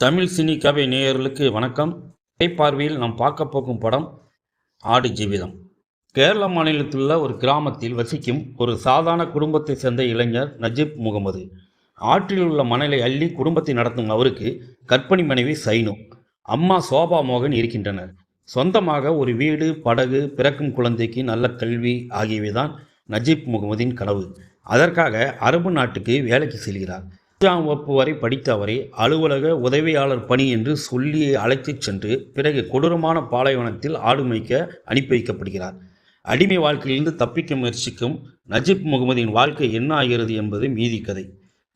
Tamil cine கவை நேயர்களுக்கு வணக்கம். பார்வையில் நாம் பார்க்க போகும் படம் ஆடு ஜீவிதம். கேரள மாநிலத்தில் உள்ள ஒரு கிராமத்தில் வசிக்கும் ஒரு சாதாரண குடும்பத்தை சேர்ந்த இளைஞர் நஜீப் முகமது. ஆற்றில் உள்ள மணலை அள்ளி குடும்பத்தை நடத்தும் அவருக்கு கற்பணி மனைவி சைனு. அம்மா சோபா மோகன் இருக்கின்றனர். சொந்தமாக ஒரு வீடு படகு பிறக்கும் குழந்தைக்கு நல்ல கல்வி ஆகியவை தான் நஜீப் முகமதின் கனவு. அதற்காக அரபு நாட்டுக்கு வேலைக்கு செல்கிறார். பத்தாம் வகுப்பு வரை படித்த அவரை அலுவலக உதவியாளர் பணி என்று சொல்லி அழைத்துச் சென்று பிறகு கொடூரமான பாலைவனத்தில் ஆடு மேய்க்க அனுப்பி வைக்கப்படுகிறார். அடிமை வாழ்க்கையிலிருந்து தப்பிக்க முயற்சிக்கும் நஜீப் முகமதியின் வாழ்க்கை என்ன ஆகிறது என்பது மீதி கதை.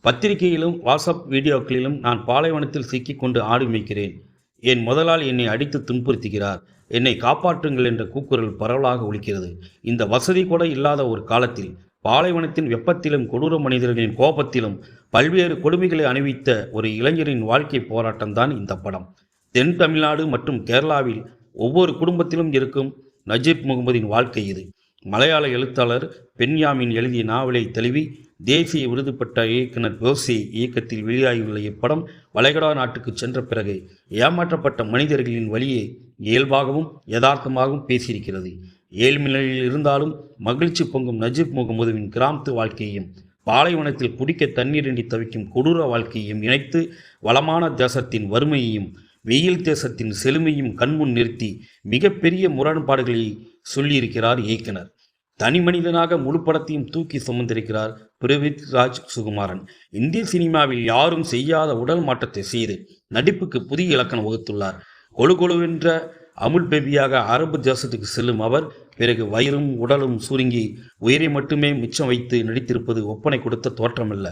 பத்திரிகையிலும் வாட்ஸ்அப் வீடியோக்களிலும் நான் பாலைவனத்தில் சிக்கிக்கொண்டு ஆடு மேய்க்கிறேன். என் முதலால் என்னை அடித்து துன்புறுத்துகிறார். என்னை காப்பாற்றுங்கள் என்ற கூக்குரல் பரவலாக ஒழிக்கிறது இந்த வசதி கூட இல்லாத ஒரு காலத்தில் பாலைவனத்தின் வெப்பத்திலும் கொடூர மனிதர்களின் கோபத்திலும் பல்வேறு கொடுமைகளை அணிவித்த ஒரு இளைஞரின் வாழ்க்கை போராட்டம்தான் இந்த படம். தென் தமிழ்நாடு மற்றும் கேரளாவில் ஒவ்வொரு குடும்பத்திலும் இருக்கும் நஜீப் முகமதின் வாழ்க்கை இது. மலையாள எழுத்தாளர் பென்யாமின் எழுதிய நாவலை தழுவி தேசிய விருது பெற்ற இயக்குனர் போசி இயக்கத்தில் வெளியாகியுள்ள இப்படம் வளைகடா நாட்டுக்கு சென்ற பிறகு ஏமாற்றப்பட்ட மனிதர்களின் வழியை இயல்பாகவும் யதார்த்தமாகவும் பேசியிருக்கிறது. ஏழ்மையில் இருந்தாலும் மகிழ்ச்சி பொங்கும் நஜீப் முகமதுவின் கிராமத்து வாழ்க்கையையும் பாலைவனத்தில் குடிக்க தண்ணீரின்றி தவிக்கும் கொடூர வாழ்க்கையையும் இணைத்து வளமான தேசத்தின் வறுமையையும் வெயில் தேசத்தின் செழுமையும் கண்முன் நிறுத்தி மிகப்பெரிய முரண்பாடுகளை சொல்லியிருக்கிறார் இயக்குனர். தனி மனிதனாக முழு படத்தையும் தூக்கி சுமந்திருக்கிறார் பிரவித்ராஜ் சுகுமாரன். இந்திய சினிமாவில் யாரும் செய்யாத உடல் மாற்றத்தை செய்து நடிப்புக்கு புதிய இலக்கணம் வகுத்துள்ளார். கொழு கொழுவென்ற அமுல் பேபியாக அரபு தேசத்துக்கு செல்லும் அவர் பிறகு வயிறும் உடலும் சுருங்கி உயிரை மட்டுமே மிச்சம் வைத்து நடித்திருப்பது ஒப்பனை கொடுத்த தோற்றமல்ல.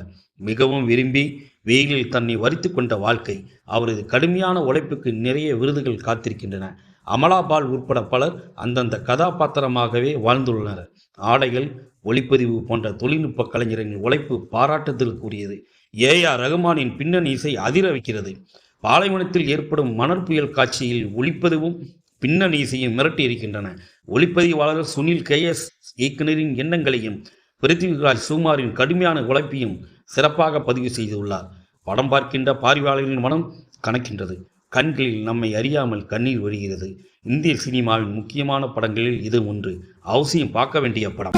மிகவும் விரும்பி வெயிலில் தன்னை வரித்து கொண்ட வாழ்க்கை அவரது கடுமையான உழைப்புக்கு நிறைய விருதுகள் காத்திருக்கின்றன. அமலாபால் உட்பட பலர் அந்தந்த கதாபாத்திரமாகவே வாழ்ந்துள்ளனர். ஆடைகள் ஒளிப்பதிவு போன்ற தொழில்நுட்ப கலைஞர்களின் உழைப்பு பாராட்டுதலுக்குரியது. ஏ. ஆர். ரகுமானின் பின்னணி இசை அதிர வைக்கிறது. பாலைவனத்தில் ஏற்படும் மணற்புயல் காட்சியில் ஒளிப்பதிவும் பின்னணி இசையும் மிரட்டி இருக்கின்றன. ஒளிப்பதிவாளர் சுனில் கே. எஸ். இயக்குனரின் எண்ணங்களையும் பிருத்திவிராஜ் சுமாரின் கடுமையான உழைப்பையும் சிறப்பாக பதிவு செய்துள்ளார். படம் பார்க்கின்ற பார்வையாளர்களின் மனம் கணக்கின்றது கண்களில் நம்மை அறியாமல் கண்ணீர் வருகிறது இந்திய சினிமாவின் முக்கியமான படங்களில் இது ஒன்று. அவசியம் பார்க்க வேண்டிய படம்.